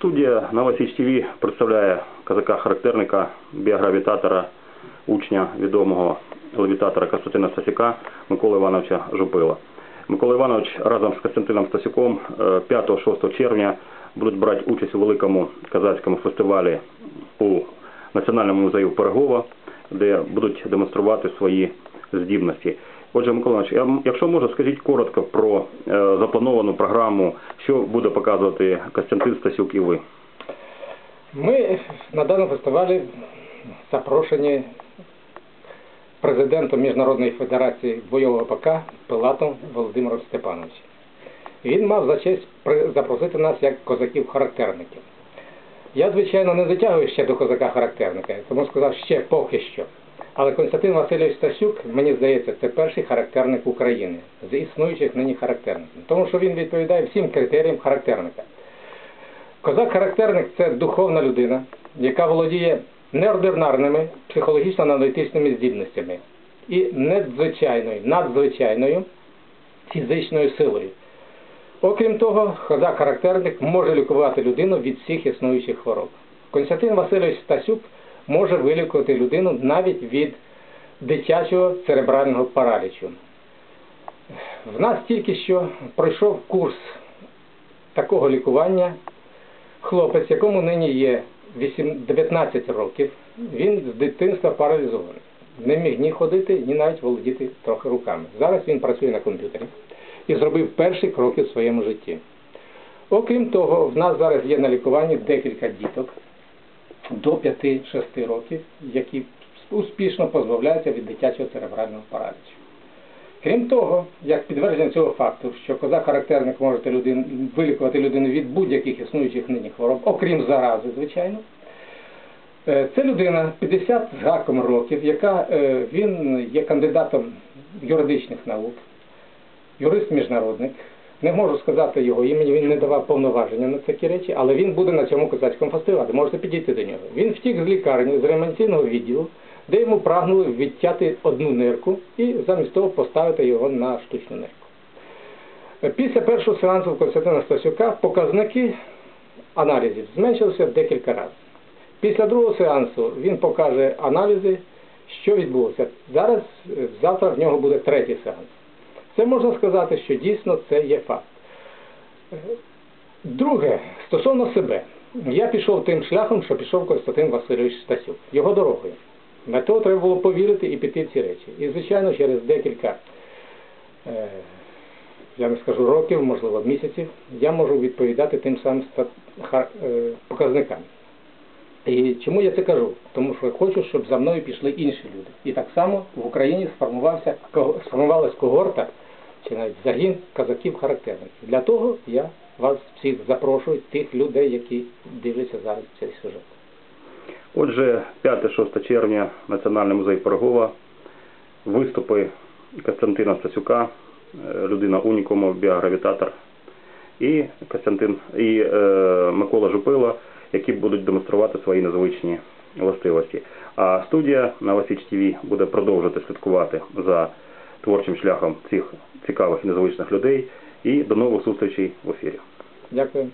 Студія Новосіч ТВ представляє казака-характерника, біогравітатора, учня відомого левітатора Костянтина Стасюка Миколи Івановича Жупила. Микола Іванович разом з Костянтином Стасюком е, 5-6 червня будуть брати участь у великому казацькому фестивалі у Національному музеї Перегова, де будуть демонструвати свої здібності. Отже, Микола Іванович, якщо можна, скажіть коротко про е, заплановану програму, що буде показувати Костянтин Стасюк і ви. Ми на даному фестивалі запрошені президентом Міжнародної федерації бойового ПК Пилатом Володимиром Степановичем. Він мав за честь запросити нас як козаків-характерників. Я, звичайно, не затягую ще до козака-характерника, тому сказав ще поки що. Але Константин Васильович Стасюк, мені здається, це перший характерник України з існуючих нині характерників. Тому що він відповідає всім критеріям характерника. Козак-характерник це духовна людина, яка володіє неординарними психологічно-аналітичними здібностями і надзвичайною, надзвичайною фізичною силою. Окрім того, козак-характерник може лікувати людину від всіх існуючих хвороб. Константин Васильович Стасюк може вилікувати людину навіть від дитячого церебрального паралічу. В нас тільки що пройшов курс такого лікування хлопець, якому нині є 19 років, він з дитинства паралізований. Не міг ні ходити, ні навіть володіти трохи руками. Зараз він працює на комп'ютері і зробив перші кроки в своєму житті. Окрім того, в нас зараз є на лікуванні декілька діток до 5-6 років, які успішно позбавляються від дитячого церебрального паралічу. Крім того, як підтвердження цього факту, що козак-характерник може вилікувати людину від будь-яких існуючих нині хвороб, окрім зарази, звичайно, е, це людина 50 з гаком років, яка е, він є кандидатом юридичних наук, юрист-міжнародник. Не можу сказати його імені, він не давав повноваження на такі речі, але він буде на цьому козацькому фестивалі. Можете підійти до нього. Він втік з лікарні, з реанімаційного відділу, де йому прагнули відтяти одну нирку і замість того поставити його на штучну нирку. Після першого сеансу Константина Стасюка показники аналізів зменшилися в декілька разів. Після другого сеансу він покаже аналізи, що відбулося. Зараз, завтра в нього буде третій сеанс. Це можна сказати, що дійсно це є факт. Друге, стосовно себе. Я пішов тим шляхом, що пішов Константин Васильович Стасюк, його дорогою. На то треба було повірити і піти в ці речі. І, звичайно, через декілька, е, я не скажу років, можливо, місяців, я можу відповідати тим самим е, показникам. І чому я це кажу? Тому що я хочу, щоб за мною пішли інші люди. І так само в Україні сформувався, сформувалась когорта, чи навіть загін казаків-характерників. Для того я вас всіх запрошую, тих людей, які дивляться зараз цей сюжет. Отже, 5-6 червня Національний музей Пирогова, виступи Костянтина Стасюка, е, людина унікуму, біогравітатор, і Костянтин і е, Микола Жупила, які будуть демонструвати свої незвичні властивості. А студія на Васіч ТВ буде продовжувати слідкувати за творчим шляхом цих цікавих і незвичних людей. І до нових зустрічей в ефірі. Дякую.